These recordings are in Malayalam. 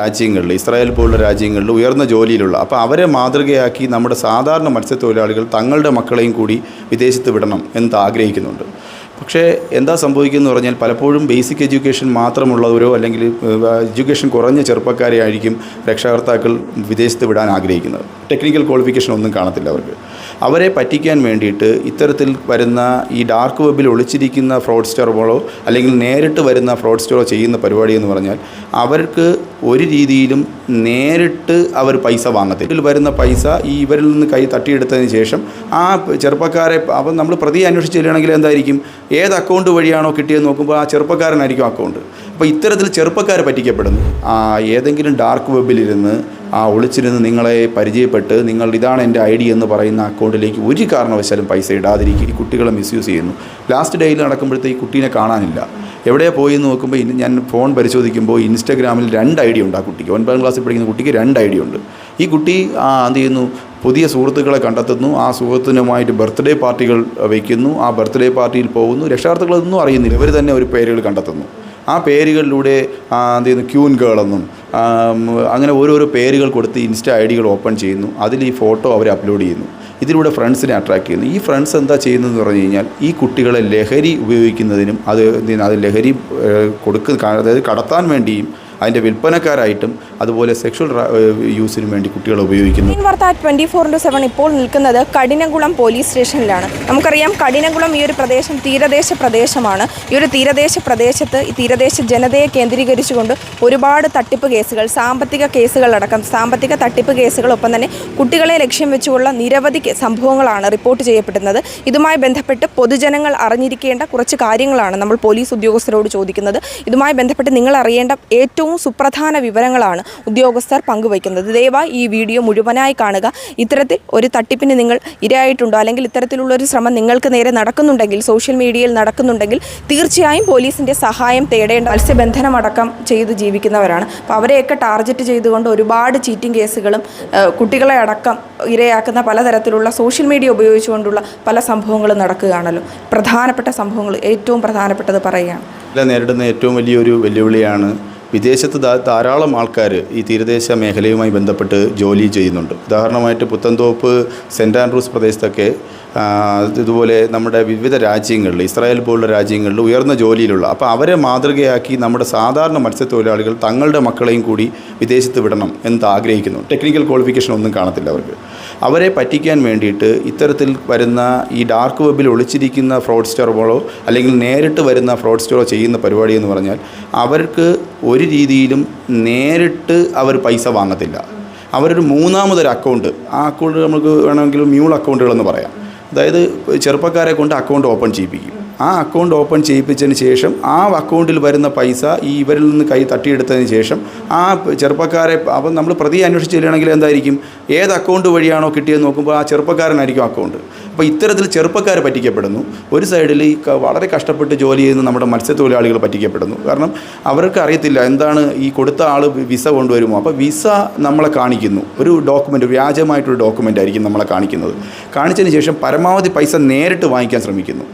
രാജ്യങ്ങളിൽ ഇസ്രായേൽ പോലുള്ള രാജ്യങ്ങളിൽ ഉയർന്ന ജോലിയിലുള്ള അപ്പോൾ അവരെ മാതൃകയാക്കി നമ്മുടെ സാധാരണ മത്സ്യത്തൊഴിലാളികൾ തങ്ങളുടെ മക്കളെയും കൂടി വിദേശത്ത് വിടണം എന്ന് ആഗ്രഹിക്കുന്നുണ്ട്. പക്ഷേ എന്താ സംഭവിക്കുന്നത് പറഞ്ഞാൽ പലപ്പോഴും ബേസിക് എഡ്യൂക്കേഷൻ മാത്രമുള്ളവരോ അല്ലെങ്കിൽ എഡ്യൂക്കേഷൻ കുറഞ്ഞ ചെറുപ്പക്കാരെ ആയിരിക്കും രക്ഷകർത്താക്കൾ വിദേശത്ത് വിടാൻ ആഗ്രഹിക്കുന്നത്. ടെക്നിക്കൽ ക്വാളിഫിക്കേഷൻ ഒന്നും കാണത്തില്ല അവർക്ക്. അവരെ പറ്റിക്കാൻ വേണ്ടിയിട്ട് ഇത്തരത്തിൽ വരുന്ന ഈ ഡാർക്ക് വെബിൽ ഒളിച്ചിരിക്കുന്ന ഫ്രോഡ് സ്റ്റോറുകളോ അല്ലെങ്കിൽ നേരിട്ട് വരുന്ന ഫ്രോഡ് സ്റ്റോറോ ചെയ്യുന്ന പരിപാടി എന്ന് പറഞ്ഞാൽ അവർക്ക് ഒരു രീതിയിലും നേരിട്ട് അവർ പൈസ വാങ്ങത്തില്ല. ഇതിൽ വരുന്ന പൈസ ഈ ഇവരിൽ നിന്ന് കൈ തട്ടിയെടുത്തതിന് ശേഷം ആ ചെറുപ്പക്കാരെ അപ്പം നമ്മൾ പ്രതി അന്വേഷിച്ച് ചെല്ലുകയാണെങ്കിൽ എന്തായിരിക്കും? ഏത് അക്കൗണ്ട് വഴിയാണോ കിട്ടിയെന്ന് നോക്കുമ്പോൾ ആ ചെറുപ്പക്കാരനായിരിക്കും അക്കൗണ്ട് അപ്പോൾ ഇത്തരത്തിൽ ചെറുപ്പക്കാരെ പറ്റിക്കപ്പെടുന്നു. ഏതെങ്കിലും ഡാർക്ക് വെബിലിരുന്ന് ആ ഒളിച്ചിരുന്ന് നിങ്ങളെ പരിചയപ്പെട്ട് നിങ്ങൾ ഇതാണ് എന്റെ ഐ ഡി എന്ന് പറയുന്ന അക്കൗണ്ടിലേക്ക് ഒരു കാരണവശാലും പൈസ ഇടാതിരിക്കും ഈ കുട്ടികളെ മിസ്യൂസ് ചെയ്യുന്നു. ലാസ്റ്റ് ഡേയിൽ നടക്കുമ്പോഴത്തെ ഈ കുട്ടീനെ കാണാനില്ല. എവിടെ പോയി എന്ന് നോക്കുമ്പോൾ ഞാൻ ഫോൺ പരിശോധിക്കുമ്പോൾ ഇൻസ്റ്റാഗ്രാമിൽ രണ്ട് ഐ ഡി ഉണ്ട് ആ കുട്ടിക്ക്. ഒൻപതാം ക്ലാസ്സിൽ പഠിക്കുന്ന കുട്ടിക്ക് രണ്ട് ഐ ഡി ഉണ്ട്. ഈ കുട്ടി ആ എന്ത് ചെയ്യുന്നു? പുതിയ സുഹൃത്തുക്കളെ കണ്ടെത്തുന്നു. ആ സുഹൃത്തിനുമായിട്ട് ബർത്ത്ഡേ പാർട്ടികൾ വയ്ക്കുന്നു. ആ ബർത്ത്ഡേ പാർട്ടിയിൽ പോകുന്നു. രക്ഷാർത്ഥികളൊന്നും അറിയുന്നില്ല. ഇവർ തന്നെ ഒരു പേരുകൾ കണ്ടെത്തുന്നു. ആ പേരുകളിലൂടെ എന്ത് ചെയ്യുന്നു ക്യൂൻ എന്നും അങ്ങനെ ഓരോരോ പേരുകൾ കൊടുത്ത് ഇൻസ്റ്റ ഐ ഡികൾ ഓപ്പൺ ചെയ്യുന്നു. അതിൽ ഈ ഫോട്ടോ അവർ അപ്ലോഡ് ചെയ്യുന്നു. ഇതിലൂടെ ഫ്രണ്ട്സിനെ അട്രാക്ട് ചെയ്യുന്നു. ഈ ഫ്രണ്ട്സ് എന്താ ചെയ്യുന്നതെന്ന് പറഞ്ഞു കഴിഞ്ഞാൽ ഈ കുട്ടികളെ ലഹരി ഉപയോഗിക്കുന്നതിനും അത് അത് ലഹരി കൊടുക്കുന്ന അതായത് കടത്താൻ വേണ്ടിയും അതിന്റെ വിൽപ്പനക്കാരായിട്ടും അതുപോലെ സെക്ഷൽ യൂസിനും വേണ്ടി കുട്ടികളെ ഉപയോഗിക്കുന്നു. വാർത്ത ട്വന്റി ഫോർ ഇന്റു സെവൻ ഇപ്പോൾ നിൽക്കുന്നത് കഠിനകുളം പോലീസ് സ്റ്റേഷനിലാണ് നമുക്കറിയാം കഠിനകുളം ഈ ഒരു പ്രദേശം തീരദേശ പ്രദേശമാണ്. ഈ ഒരു തീരദേശ പ്രദേശത്ത് ഈ തീരദേശ ജനതയെ കേന്ദ്രീകരിച്ചുകൊണ്ട് ഒരുപാട് തട്ടിപ്പ് കേസുകൾ സാമ്പത്തിക കേസുകൾ അടക്കം സാമ്പത്തിക തട്ടിപ്പ് കേസുകൾ ഒപ്പം തന്നെ കുട്ടികളെ ലക്ഷ്യം വെച്ചുള്ള നിരവധി സംഭവങ്ങളാണ് റിപ്പോർട്ട് ചെയ്യപ്പെടുന്നത്. ഇതുമായി ബന്ധപ്പെട്ട് പൊതുജനങ്ങൾ അറിഞ്ഞിരിക്കേണ്ട കുറച്ച് കാര്യങ്ങളാണ് നമ്മൾ പോലീസ് ഉദ്യോഗസ്ഥരോട് ചോദിക്കുന്നത്. ഇതുമായി ബന്ധപ്പെട്ട് നിങ്ങൾ അറിയേണ്ട ഏറ്റവും സുപ്രധാന വിവരങ്ങളാണ് ഉദ്യോഗസ്ഥർ പങ്കുവയ്ക്കുന്നത്. ദയവായി ഈ വീഡിയോ മുഴുവനായി കാണുക. ഇത്തരത്തിൽ ഒരു തട്ടിപ്പിന് നിങ്ങൾ ഇരയായിട്ടുണ്ടോ? അല്ലെങ്കിൽ ഇത്തരത്തിലുള്ള ഒരു ശ്രമം നിങ്ങൾക്ക് നേരെ നടക്കുന്നുണ്ടെങ്കിൽ സോഷ്യൽ മീഡിയയിൽ നടക്കുന്നുണ്ടെങ്കിൽ തീർച്ചയായും പോലീസിന്റെ സഹായം തേടേണ്ട മത്സ്യബന്ധനമടക്കം ചെയ്ത് ജീവിക്കുന്നവരാണ്. അപ്പോൾ അവരെയൊക്കെ ടാർഗറ്റ് ചെയ്തുകൊണ്ട് ഒരുപാട് ചീറ്റിംഗ് കേസുകളും കുട്ടികളെ അടക്കം ഇരയാക്കുന്ന പലതരത്തിലുള്ള സോഷ്യൽ മീഡിയ ഉപയോഗിച്ചുകൊണ്ടുള്ള പല സംഭവങ്ങളും നടക്കുകയാണല്ലോ. പ്രധാനപ്പെട്ട സംഭവങ്ങൾ ഏറ്റവും പ്രധാനപ്പെട്ടത് പറയുകയാണ്. നേരിടുന്ന ഏറ്റവും വലിയൊരു വെല്ലുവിളിയാണ് വിദേശത്ത് ധാരാളം ആൾക്കാർ ഈ തീരദേശ മേഖലയുമായി ബന്ധപ്പെട്ട് ജോലി ചെയ്യുന്നുണ്ട്. ഉദാഹരണമായിട്ട് പുത്തൻതോപ്പ് സെന്റ് ആൻഡ്രൂസ് പ്രദേശത്തൊക്കെ ഇതുപോലെ നമ്മുടെ വിവിധ രാജ്യങ്ങളിൽ ഇസ്രായേൽ പോലുള്ള രാജ്യങ്ങളിൽ ഉയർന്ന ജോലിയിലുള്ള അപ്പോൾ അവരെ മാതൃകയാക്കി നമ്മുടെ സാധാരണ മത്സ്യത്തൊഴിലാളികൾ തങ്ങളുടെ മക്കളെയും കൂടി വിദേശത്ത് വിടണം എന്ന് ആഗ്രഹിക്കുന്നു. ടെക്നിക്കൽ ക്വാളിഫിക്കേഷൻ ഒന്നും കാണത്തില്ല അവർക്ക്. അവരെ പറ്റിക്കാൻ വേണ്ടിയിട്ട് ഇത്തരത്തിൽ വരുന്ന ഈ ഡാർക്ക് വെബിൽ ഒളിച്ചിരിക്കുന്ന ഫ്രോഡ് സ്റ്റോറുകളോ അല്ലെങ്കിൽ നേരിട്ട് വരുന്ന ഫ്രോഡ് സ്റ്റോറോ ചെയ്യുന്ന പരിപാടി എന്ന് പറഞ്ഞാൽ അവർക്ക് ഒരു രീതിയിലും നേരിട്ട് അവർ പൈസ വാങ്ങത്തില്ല. അവരൊരു മൂന്നാമതൊരു അക്കൗണ്ട് ആ അക്കൗണ്ട് നമുക്ക് വേണമെങ്കിൽ മ്യൂൾ അക്കൗണ്ടുകളെന്ന് പറയാം. അതായത് ചെറുപ്പക്കാരെ കൊണ്ട് അക്കൗണ്ട് ഓപ്പൺ ചെയ്യിപ്പിക്കും. ആ അക്കൗണ്ട് ഓപ്പൺ ചെയ്യിപ്പിച്ചതിന് ശേഷം ആ അക്കൗണ്ടിൽ വരുന്ന പൈസ ഈ ഇവരിൽ നിന്ന് കൈ തട്ടിയെടുത്തതിന് ശേഷം ആ ചെറുപ്പക്കാരെ അപ്പം നമ്മൾ പ്രതി അന്വേഷിച്ച് ചെല്ലുകയാണെങ്കിൽ എന്തായിരിക്കും? ഏത് അക്കൗണ്ട് വഴിയാണോ കിട്ടിയെന്ന് നോക്കുമ്പോൾ ആ ചെറുപ്പക്കാരനായിരിക്കും അക്കൗണ്ട് അപ്പോൾ ഇത്തരത്തിൽ ചെറുപ്പക്കാർ പറ്റിക്കപ്പെടുന്നു. ഒരു സൈഡിൽ ഈ വളരെ കഷ്ടപ്പെട്ട് ജോലി ചെയ്യുന്ന നമ്മുടെ മത്സ്യത്തൊഴിലാളികൾ പറ്റിക്കപ്പെടുന്നു. കാരണം അവർക്ക് അറിയത്തില്ല എന്താണ് ഈ കൊടുത്ത ആൾ വിസ കൊണ്ടുവരുമോ. അപ്പോൾ വിസ നമ്മളെ കാണിക്കുന്നു. ഒരു ഡോക്യുമെന്റ് വ്യാജമായിട്ടൊരു ഡോക്യുമെന്റ് ആയിരിക്കും നമ്മളെ കാണിക്കുന്നത്. കാണിച്ചതിന് ശേഷം പരമാവധി പൈസ നേരിട്ട് വാങ്ങിക്കാൻ ശ്രമിക്കുന്നു.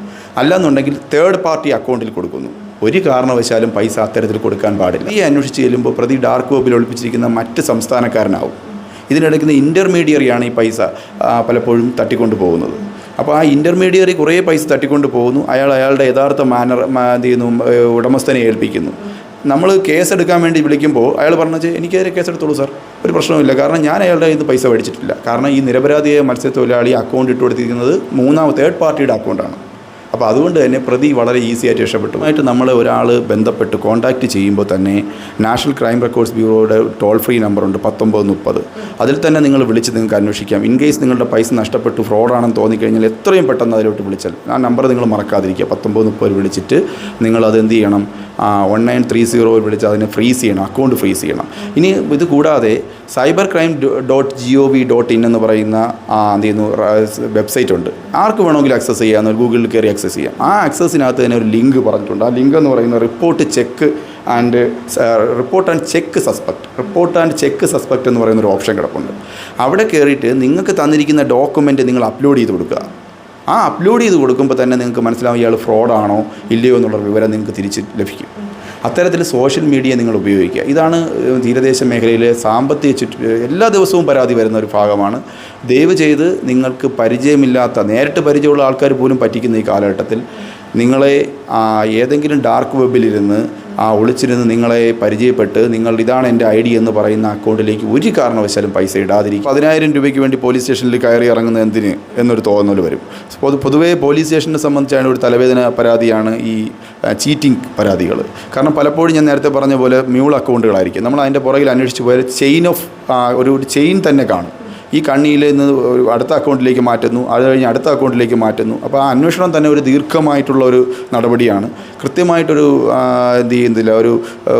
അല്ലാന്നുണ്ടെങ്കിൽ തേർഡ് പാർട്ടി അക്കൗണ്ടിൽ കൊടുക്കുന്നു. ഒരു കാരണവശാലും പൈസ അത്തരത്തിൽ കൊടുക്കാൻ പാടില്ല. ഈ അന്വേഷിച്ച് ചെല്ലുമ്പോൾ പ്രതി ഡാർക്ക് വെബിൽ ഒളിപ്പിച്ചിരിക്കുന്ന മറ്റ് സംസ്ഥാനക്കാരനാവും. ഇതിനിടയ്ക്കുന്ന ഇന്റർമീഡിയറിയാണ് ഈ പൈസ പലപ്പോഴും തട്ടിക്കൊണ്ടു പോകുന്നത് അപ്പോൾ ആ ഇന്റർമീഡിയറി കുറേ പൈസ തട്ടിക്കൊണ്ട് പോകുന്നു. അയാൾ അയാളുടെ യഥാർത്ഥ മാനർ എന്ത് ചെയ്യുന്നു ഉടമസ്ഥനെ ഏൽപ്പിക്കുന്നു. നമ്മൾ കേസ് എടുക്കാൻ വേണ്ടി വിളിക്കുമ്പോൾ അയാൾ പറഞ്ഞു എനിക്കെതിരെ കേസ് എടുത്തോളൂ സാർ. ഒരു പ്രശ്നവുമില്ല. കാരണം ഞാൻ അയാളുടെ ഇത് പൈസ മേടിച്ചിട്ടില്ല. കാരണം ഈ നിരപരാധിയായ മത്സ്യത്തൊഴിലാളി അക്കൗണ്ട് ഇട്ട് കൊടുത്തിരിക്കുന്നത് മൂന്നാമത്തെ തേർഡ് പാർട്ടിയുടെ അക്കൗണ്ടാണ് അപ്പോൾ അതുകൊണ്ട് തന്നെ പ്രതി വളരെ ഈസി ആയിട്ട് രക്ഷപ്പെട്ടു ആയിട്ട് നമ്മൾ ഒരാൾ ബന്ധപ്പെട്ട് കോൺടാക്റ്റ് ചെയ്യുമ്പോൾ തന്നെ നാഷണൽ ക്രൈം റെക്കോർഡ്സ് ബ്യൂറോയുടെ ടോൾ ഫ്രീ നമ്പറുണ്ട് പത്തൊമ്പത് മുപ്പത്. അതിൽ തന്നെ നിങ്ങൾ വിളിച്ച് നിങ്ങൾക്ക് അന്വേഷിക്കാം. ഇൻ കേസ് നിങ്ങളുടെ പൈസ നഷ്ടപ്പെട്ടു ഫ്രോഡാണെന്ന് തോന്നിക്കഴിഞ്ഞാൽ എത്രയും പെട്ടെന്ന് അതിലോട്ട് വിളിച്ചാൽ ആ നമ്പർ നിങ്ങൾ മറക്കാതിരിക്കുക. പത്തൊമ്പത് മുപ്പത് വിളിച്ചിട്ട് നിങ്ങൾ അത് എന്ത് ചെയ്യണം? വൺ നയൻ ത്രീ സീറോയിൽ വിളിച്ച് അതിനെ ഫ്രീസ് ചെയ്യണം അക്കൗണ്ട് ഫ്രീസ് ചെയ്യണം. ഇനി ഇത് കൂടാതെ cyber crime dot G O V dot in എന്ന് പറയുന്ന എന്ത് ചെയ്യുന്നു വെബ്സൈറ്റ് ഉണ്ട്. ആർക്ക് വേണമെങ്കിലും ആക്സസ് ചെയ്യാം ഗൂഗിളിൽ കയറി ആക്സസ് ചെയ്യാം. ആ ആക്സസിനകത്ത് തന്നെ ഒരു ലിങ്ക് പറഞ്ഞിട്ടുണ്ട്. ആ ലിങ്ക് എന്ന് പറയുന്ന report check and report and check suspect report and check suspect എന്ന് പറയുന്ന ഒരു ഓപ്ഷൻ കിടപ്പുണ്ട്. അവിടെ കയറിയിട്ട് നിങ്ങൾക്ക് തന്നിരിക്കുന്ന ഡോക്യുമെന്റ് നിങ്ങൾ അപ്ലോഡ് ചെയ്ത് കൊടുക്കുക. ആ അപ്ലോഡ് ചെയ്ത് കൊടുക്കുമ്പോൾ തന്നെ നിങ്ങൾക്ക് മനസ്സിലാവും ഇയാൾ ഫ്രോഡാണോ ഇല്ലയോ എന്നുള്ള വിവരം നിങ്ങൾക്ക് തിരിച്ച് ലഭിക്കും. അത്തരത്തിൽ സോഷ്യൽ മീഡിയ നിങ്ങൾ ഉപയോഗിക്കുക. ഇതാണ് തീരദേശ മേഖലയിലെ സാമ്പത്തിക ചുറ്റു എല്ലാ ദിവസവും പരാതി വരുന്ന ഒരു ഭാഗമാണ്. ദയവ് ചെയ്ത് നിങ്ങൾക്ക് പരിചയമില്ലാത്ത നേരിട്ട് പരിചയമുള്ള ആൾക്കാർ പോലും പറ്റിക്കുന്ന ഈ കാലഘട്ടത്തിൽ നിങ്ങളെ ഏതെങ്കിലും ഡാർക്ക് വെബിലിരുന്ന് ആ ഒളിച്ചിരുന്ന് നിങ്ങളെ പരിചയപ്പെട്ട് നിങ്ങൾ ഇതാണ് എന്റെ ഐ ഡി എന്ന് പറയുന്ന അക്കൗണ്ടിലേക്ക് ഒരു കാരണവശാലും പൈസ ഇടാതിരിക്കും പതിനായിരം രൂപയ്ക്ക് വേണ്ടി പോലീസ് സ്റ്റേഷനിൽ കയറി ഇറങ്ങുന്ന എന്തിന്? എന്നൊരു തോന്നൽ വരും. പൊതു പൊതുവേ പോലീസ് സ്റ്റേഷനെ സംബന്ധിച്ചാണ് ഒരു തലവേദന പരാതിയാണ് ഈ ചീറ്റിംഗ് പരാതികൾ. കാരണം പലപ്പോഴും ഞാൻ നേരത്തെ പറഞ്ഞ പോലെ മ്യൂൾ അക്കൗണ്ടുകളായിരിക്കും. നമ്മൾ അതിന്റെ പുറകിൽ അന്വേഷിച്ച് പോയാൽ ചെയിൻ ഓഫ് ഒരു ചെയിൻ തന്നെ കാണും. ഈ കണ്ണിയിൽ നിന്ന് അടുത്ത അക്കൗണ്ടിലേക്ക് മാറ്റുന്നു അത് കഴിഞ്ഞ് അടുത്ത അക്കൗണ്ടിലേക്ക് മാറ്റുന്നു. അപ്പോൾ ആ അന്വേഷണം തന്നെ ഒരു ദീർഘമായിട്ടുള്ള ഒരു നടപടിയാണ്. കൃത്യമായിട്ടൊരു എന്ത് ചെയ്യുന്നില്ല ഒരു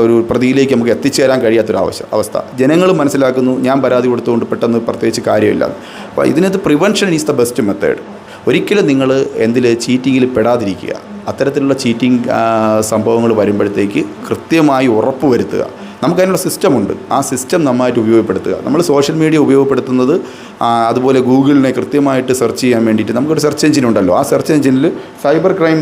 ഒരു പ്രതിയിലേക്ക് നമുക്ക് എത്തിച്ചേരാൻ കഴിയാത്തൊരു ആവശ്യം അവസ്ഥ. ജനങ്ങൾ മനസ്സിലാക്കുന്നു ഞാൻ പരാതി കൊടുത്തുകൊണ്ട് പെട്ടെന്ന് പ്രത്യേകിച്ച് കാര്യമില്ല. അപ്പോൾ ഇതിനകത്ത് prevention is the best method ഒരിക്കലും നിങ്ങൾ എന്തിൽ ചീറ്റിങ്ങിൽ പെടാതിരിക്കുക. അത്തരത്തിലുള്ള ചീറ്റിംഗ് സംഭവങ്ങൾ വരുമ്പോഴത്തേക്ക് കൃത്യമായി ഉറപ്പ് വരുത്തുക നമുക്കതിനുള്ള സിസ്റ്റമുണ്ട്. ആ സിസ്റ്റം നന്നായിട്ട് ഉപയോഗപ്പെടുത്തുക. നമ്മൾ സോഷ്യൽ മീഡിയ ഉപയോഗപ്പെടുത്തുന്നത് അതുപോലെ ഗൂഗിളിനെ കൃത്യമായിട്ട് സെർച്ച് ചെയ്യാൻ വേണ്ടിയിട്ട് നമുക്കൊരു സെർച്ച് എഞ്ചിൻ ഉണ്ടല്ലോ. ആ സെർച്ച് എഞ്ചിനിൽ cyber crime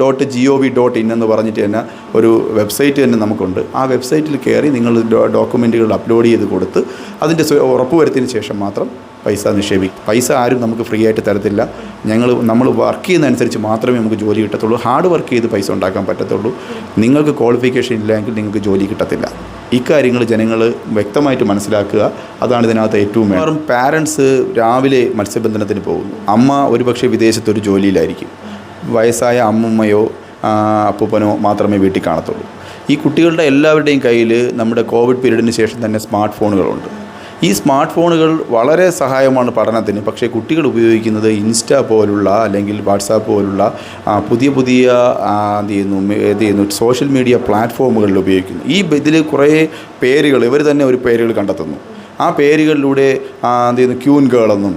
dot G O V dot in എന്ന് പറഞ്ഞിട്ട് തന്നെ ഒരു വെബ്സൈറ്റ് തന്നെ നമുക്കുണ്ട്. ആ വെബ്സൈറ്റിൽ കയറി നിങ്ങൾ ഡോക്യുമെന്റുകൾ അപ്ലോഡ് ചെയ്ത് കൊടുത്ത് അതിന്റെ ഉറപ്പ് വരുത്തിയതിന് ശേഷം മാത്രം പൈസ നിക്ഷേപിക്കും പൈസ ആരും നമുക്ക് ഫ്രീ ആയിട്ട് തരത്തില്ല. ഞങ്ങൾ നമ്മൾ വർക്ക് ചെയ്യുന്നതനുസരിച്ച് മാത്രമേ നമുക്ക് ജോലി കിട്ടത്തുള്ളൂ. ഹാർഡ് വർക്ക് ചെയ്ത് പൈസ ഉണ്ടാക്കാൻ പറ്റത്തുള്ളൂ. നിങ്ങൾക്ക് ക്വാളിഫിക്കേഷൻ ഇല്ലെങ്കിൽ നിങ്ങൾക്ക് ജോലി കിട്ടത്തില്ല. ഇക്കാര്യങ്ങൾ ജനങ്ങൾ വ്യക്തമായിട്ട് മനസ്സിലാക്കുക. അതാണ് ഇതിനകത്ത് ഏറ്റവും വേണം പാരൻസ് രാവിലെ മത്സ്യബന്ധനത്തിന് പോകുന്നു. അമ്മ ഒരുപക്ഷെ വിദേശത്തൊരു ജോലിയിലായിരിക്കും. വയസ്സായ അമ്മമ്മയോ അപ്പൂപ്പനോ മാത്രമേ വീട്ടിൽ കാണത്തുള്ളൂ. ഈ കുട്ടികളുടെ എല്ലാവരുടെയും കയ്യിൽ നമ്മുടെ കോവിഡ് പീരീഡിന് ശേഷം തന്നെ സ്മാർട്ട് ഫോണുകളുണ്ട് ഈ സ്മാർട്ട് ഫോണുകൾ വളരെ സഹായമാണ് പഠനത്തിന്. പക്ഷേ കുട്ടികൾ ഉപയോഗിക്കുന്നത് ഇൻസ്റ്റ പോലുള്ള അല്ലെങ്കിൽ വാട്സാപ്പ് പോലുള്ള പുതിയ പുതിയ എന്ത് ചെയ്യുന്നു എന്ത് ചെയ്യുന്നു സോഷ്യൽ മീഡിയ പ്ലാറ്റ്ഫോമുകളിൽ ഉപയോഗിക്കുന്നു. ഈ ഇതിൽ കുറേ പേരുകൾ ഇവർ തന്നെ ഒരു പേരുകൾ കണ്ടെത്തുന്നു. ആ പേരുകളിലൂടെ എന്ത് ചെയ്യുന്നു ക്യൂൻ എന്നും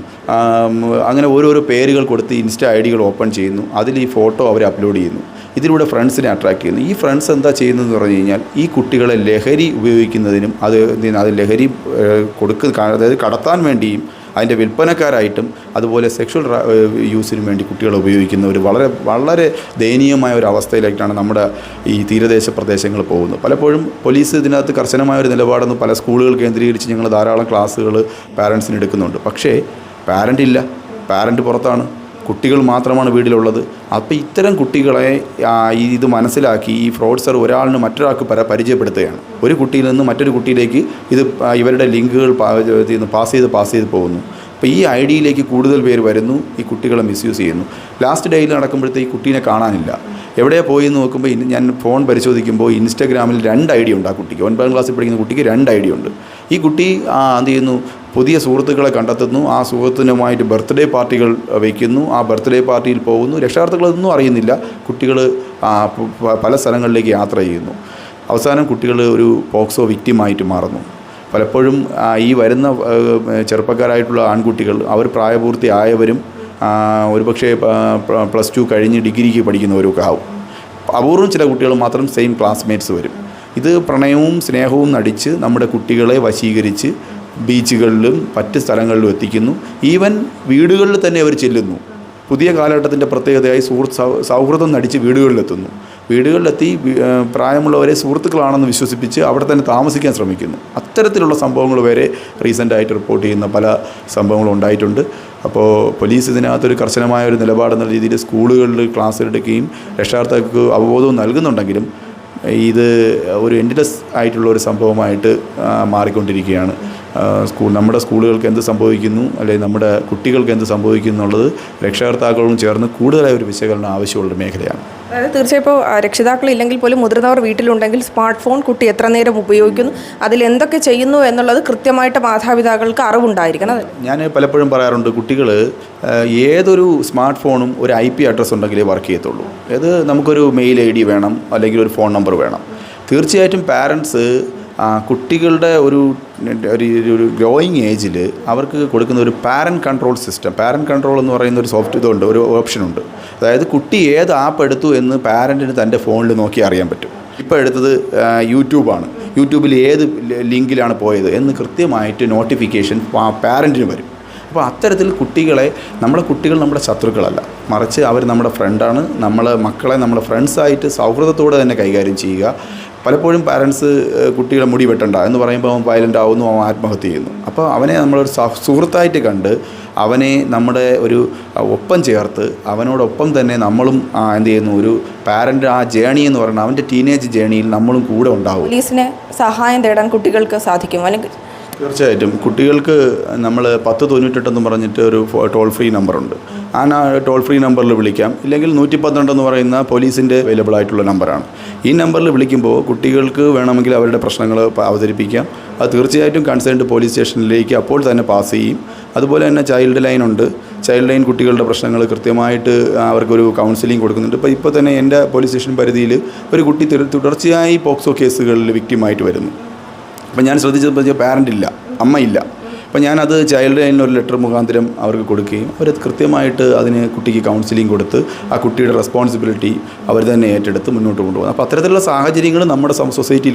അങ്ങനെ ഓരോരോ പേരുകൾ കൊടുത്ത് ഇൻസ്റ്റ ഐ ഡികൾ ഓപ്പൺ ചെയ്യുന്നു. അതിൽ ഈ ഫോട്ടോ അവർ അപ്ലോഡ് ചെയ്യുന്നു. ഇതിലൂടെ ഫ്രണ്ട്സിനെ അട്രാക്ട് ചെയ്യുന്നു. ഈ ഫ്രണ്ട്സ് എന്താ ചെയ്യുന്നതെന്ന് പറഞ്ഞു കഴിഞ്ഞാൽ ഈ കുട്ടികളെ ലഹരി ഉപയോഗിക്കുന്നതിനും അത് അത് ലഹരി കൊടുക്ക അതായത് കടത്താൻ വേണ്ടിയും അതിന്റെ വിൽപ്പനക്കാരായിട്ടും അതുപോലെ സെക്ഷൽ യൂസിനും വേണ്ടി കുട്ടികളെ ഉപയോഗിക്കുന്ന ഒരു വളരെ വളരെ ദയനീയമായ ഒരു അവസ്ഥയിലേക്കാണ് നമ്മുടെ ഈ തീരദേശ പ്രദേശങ്ങൾ പോകുന്നത്. പലപ്പോഴും പോലീസ് ഇതിനകത്ത് കർശനമായ ഒരു നിലപാടൊന്നും പല സ്കൂളുകൾ കേന്ദ്രീകരിച്ച് ഞങ്ങൾ ധാരാളം ക്ലാസ്സുകൾ പാരൻസിന് എടുക്കുന്നുണ്ട്. പക്ഷേ പാരന്റ് ഇല്ല. പാരന്റ് പുറത്താണ്. കുട്ടികൾ മാത്രമാണ് വീട്ടിലുള്ളത്. അപ്പോൾ ഇത്തരം കുട്ടികളെ ഇത് മനസ്സിലാക്കി ഈ ഫ്രോഡ്സർ ഒരാളിന് മറ്റൊരാൾക്ക് പര പരിചയപ്പെടുത്തുകയാണ്. ഒരു കുട്ടിയിൽ നിന്ന് മറ്റൊരു കുട്ടിയിലേക്ക് ഇത് ഇവരുടെ ലിങ്കുകൾ പാസ് ചെയ്ത് പാസ് ചെയ്ത് പോകുന്നു. അപ്പോൾ ഈ ഐ ഡിയിലേക്ക് കൂടുതൽ പേര് വരുന്നു ഈ കുട്ടികളെ മിസ്യൂസ് ചെയ്യുന്നു. ലാസ്റ്റ് ഡേയിൽ നടക്കുമ്പോഴത്തേ ഈ കുട്ടീനെ കാണാനില്ല. എവിടെ പോയി എന്ന് നോക്കുമ്പോൾ ഞാൻ ഫോൺ പരിശോധിക്കുമ്പോൾ ഇൻസ്റ്റാഗ്രാമിൽ രണ്ട് ഐ ഡി ഉണ്ട് ആ കുട്ടിക്ക്. ഒൻപതാം ക്ലാസ്സിൽ പഠിക്കുന്ന കുട്ടിക്ക് രണ്ട് ഐ ഡി ഉണ്ട് ഈ കുട്ടി എന്ത് ചെയ്യുന്നു? പുതിയ സുഹൃത്തുക്കളെ കണ്ടെത്തുന്നു. ആ സുഹൃത്തിനുമായിട്ട് ബർത്ത്ഡേ പാർട്ടികൾ വയ്ക്കുന്നു. ആ ബർത്ത്ഡേ പാർട്ടിയിൽ പോകുന്നു. രക്ഷാർത്ഥികളൊന്നും അറിയുന്നില്ല. കുട്ടികൾ പല സ്ഥലങ്ങളിലേക്ക് യാത്ര ചെയ്യുന്നു. അവസാനം കുട്ടികൾ ഒരു പോക്സോ വിക്റ്റിമായിട്ട് മാറുന്നു. പലപ്പോഴും ഈ വരുന്ന ചെറുപ്പക്കാരായിട്ടുള്ള ആൺകുട്ടികൾ അവർ പ്രായപൂർത്തി ആയവരും ഒരുപക്ഷെ പ്ലസ് ടു കഴിഞ്ഞ് ഡിഗ്രിക്ക് പഠിക്കുന്നവരൊക്കെ ആവും. അപൂർവം ചില കുട്ടികൾ മാത്രം സെയിം ക്ലാസ്മേറ്റ്സ് വരും. ഇത് പ്രണയവും സ്നേഹവും നടിച്ച് നമ്മുടെ കുട്ടികളെ വശീകരിച്ച് ബീച്ചുകളിലും മറ്റ് സ്ഥലങ്ങളിലും എത്തിക്കുന്നു. ഈവൻ വീടുകളിൽ തന്നെ അവർ ചെല്ലുന്നു. പുതിയ കാലഘട്ടത്തിന്റെ പ്രത്യേകതയായി സുഹൃത്ത് സൗഹൃദം നടിച്ച് വീടുകളിലെത്തുന്നു വീടുകളിലെത്തി പ്രായമുള്ളവരെ സുഹൃത്തുക്കളാണെന്ന് വിശ്വസിപ്പിച്ച് അവിടെ തന്നെ താമസിക്കാൻ ശ്രമിക്കുന്നു. അത്തരത്തിലുള്ള സംഭവങ്ങൾ വരെ റീസെന്റായിട്ട് റിപ്പോർട്ട് ചെയ്യുന്ന പല സംഭവങ്ങളും ഉണ്ടായിട്ടുണ്ട്. അപ്പോൾ പോലീസ് ഇതിനകത്തൊരു കർശനമായ ഒരു നിലപാടെന്ന രീതിയിൽ സ്കൂളുകളിൽ ക്ലാസ് എടുക്കുകയും രക്ഷാകർത്താക്കൾക്ക് അവബോധവും നൽകുന്നുണ്ടെങ്കിലും ഇത് ഒരു എൻഡ്ലെസ് ആയിട്ടുള്ള ഒരു സംഭവമായിട്ട് മാറിക്കൊണ്ടിരിക്കുകയാണ്. സ്കൂൾ നമ്മുടെ സ്കൂളുകൾക്ക് എന്ത് സംഭവിക്കുന്നു? അല്ലെങ്കിൽ നമ്മുടെ കുട്ടികൾക്ക് എന്ത് സംഭവിക്കുന്നു എന്നുള്ളത് രക്ഷാകർത്താക്കളും ചേർന്ന് കൂടുതലായ ഒരു വിശകലനം ആവശ്യമുള്ള മേഖലയാണ്. അതായത് തീർച്ചയായും ഇപ്പോൾ രക്ഷിതാക്കൾ ഇല്ലെങ്കിൽ പോലും മുതിർന്നവർ വീട്ടിലുണ്ടെങ്കിൽ സ്മാർട്ട് ഫോൺ കുട്ടി എത്ര നേരം ഉപയോഗിക്കുന്നു? അതിൽ എന്തൊക്കെ ചെയ്യുന്നു എന്നുള്ളത് കൃത്യമായിട്ട് മാതാപിതാക്കൾക്ക് അറിവുണ്ടായിരിക്കണം ഞാൻ പലപ്പോഴും പറയാറുണ്ട് കുട്ടികൾ ഏതൊരു സ്മാർട്ട് ഫോണും ഒരു ഐ പി അഡ്രസ്സ് ഉണ്ടെങ്കിലേ വർക്ക് ചെയ്യത്തുള്ളൂ. അത് നമുക്കൊരു മെയിൽ ഐ ഡി വേണം അല്ലെങ്കിൽ ഒരു ഫോൺ നമ്പർ വേണം. തീർച്ചയായിട്ടും പാരൻസ് കുട്ടികളുടെ ഒരു ഒരു ഗ്രോയിങ് ഏജിൽ അവർക്ക് കൊടുക്കുന്ന ഒരു parent control system parent control എന്ന് പറയുന്ന ഒരു സോഫ്റ്റ് ഇതുണ്ട് ഒരു ഓപ്ഷനുണ്ട് അതായത് കുട്ടി ഏത് ആപ്പ് എടുത്തു എന്ന് പാരന്റിന് തന്റെ ഫോണിൽ നോക്കി അറിയാൻ പറ്റും. ഇപ്പോൾ എടുത്തത് യൂട്യൂബാണ് യൂട്യൂബിൽ ഏത് ലിങ്കിലാണ് പോയത് എന്ന് കൃത്യമായിട്ട് നോട്ടിഫിക്കേഷൻ പാരന്റിന് വരും. അപ്പോൾ അത്തരത്തിൽ കുട്ടികളെ നമ്മളെ കുട്ടികൾ നമ്മുടെ ശത്രുക്കളല്ല. മറിച്ച് അവർ നമ്മുടെ ഫ്രണ്ടാണ് നമ്മളെ മക്കളെ നമ്മുടെ ഫ്രണ്ട്സായിട്ട് സൗഹൃദത്തോടെ തന്നെ കൈകാര്യം ചെയ്യുക. പലപ്പോഴും പാരൻസ് കുട്ടികളെ മുടി വെട്ടണ്ട എന്ന് പറയുമ്പോൾ അവൻ വയലന്റ് ആവുന്നു അവൻ ആത്മഹത്യ ചെയ്യുന്നു. അപ്പോൾ അവനെ നമ്മളൊരു സഹ- സുഹൃത്തായിട്ട് കണ്ട് അവനെ നമ്മുടെ ഒരു ഒപ്പം ചേർത്ത് അവനോടൊപ്പം തന്നെ നമ്മളും എന്ത് ചെയ്യുന്നു ഒരു പാരന്റ് ആ ജേണി എന്ന് പറയുന്നത് അവന്റെ ടീനേജ് ജേണിയിൽ നമ്മളും കൂടെ ഉണ്ടാവും. പോലീസിനെ സഹായം തേടാൻ കുട്ടികൾക്ക് സാധിക്കും. അല്ലെങ്കിൽ തീർച്ചയായിട്ടും. കുട്ടികൾക്ക് നമ്മൾ പത്ത് തൊണ്ണൂറ്റെട്ടെന്ന് പറഞ്ഞിട്ട് ഒരു ടോൾ ഫ്രീ നമ്പറുണ്ട് ആ ടോൾ ഫ്രീ നമ്പറിൽ വിളിക്കാം. ഇല്ലെങ്കിൽ നൂറ്റി പന്ത്രണ്ടെന്ന് പറയുന്ന പോലീസിന്റെ അവൈലബിൾ ആയിട്ടുള്ള നമ്പറാണ് ഈ നമ്പറിൽ വിളിക്കുമ്പോൾ കുട്ടികൾക്ക് വേണമെങ്കിൽ അവരുടെ പ്രശ്നങ്ങൾ അവതരിപ്പിക്കാം. അത് തീർച്ചയായിട്ടും കൺസേൺഡ് പോലീസ് സ്റ്റേഷനിലേക്ക് അപ്പോൾ തന്നെ പാസ് ചെയ്യും. അതുപോലെ തന്നെ ചൈൽഡ് ലൈൻ ഉണ്ട്. ചൈൽഡ് ലൈൻ കുട്ടികളുടെ പ്രശ്നങ്ങൾ കൃത്യമായിട്ട് അവർക്കൊരു കൗൺസിലിംഗ് കൊടുക്കുന്നുണ്ട്. ഇപ്പോൾ ഇപ്പോൾ തന്നെ എന്റെ പോലീസ് സ്റ്റേഷൻ പരിധിയിൽ ഒരു കുട്ടി തുടർ- തുടർച്ചയായി പോക്സോ കേസുകളിൽ വിക്റ്റിമായിട്ട് വരുന്നു. അപ്പം ഞാൻ ശ്രദ്ധിച്ചപ്പോൾ പാരന്റ് ഇല്ല അമ്മയില്ല അപ്പം ഞാനത് ചൈൽഡ് ലൈനിൽ ഒരു ലെറ്റർ മുഖാന്തരം അവർക്ക് കൊടുക്കുകയും അവർ കൃത്യമായിട്ട് അതിന് കുട്ടിക്ക് കൗൺസിലിംഗ് കൊടുത്ത് ആ കുട്ടിയുടെ റെസ്പോൺസിബിലിറ്റി അവർ തന്നെ ഏറ്റെടുത്ത് മുന്നോട്ട് കൊണ്ടുപോകുന്നത് അപ്പോൾ അത്തരത്തിലുള്ള സാഹചര്യങ്ങൾ നമ്മുടെ സൊസൈറ്റിയിൽ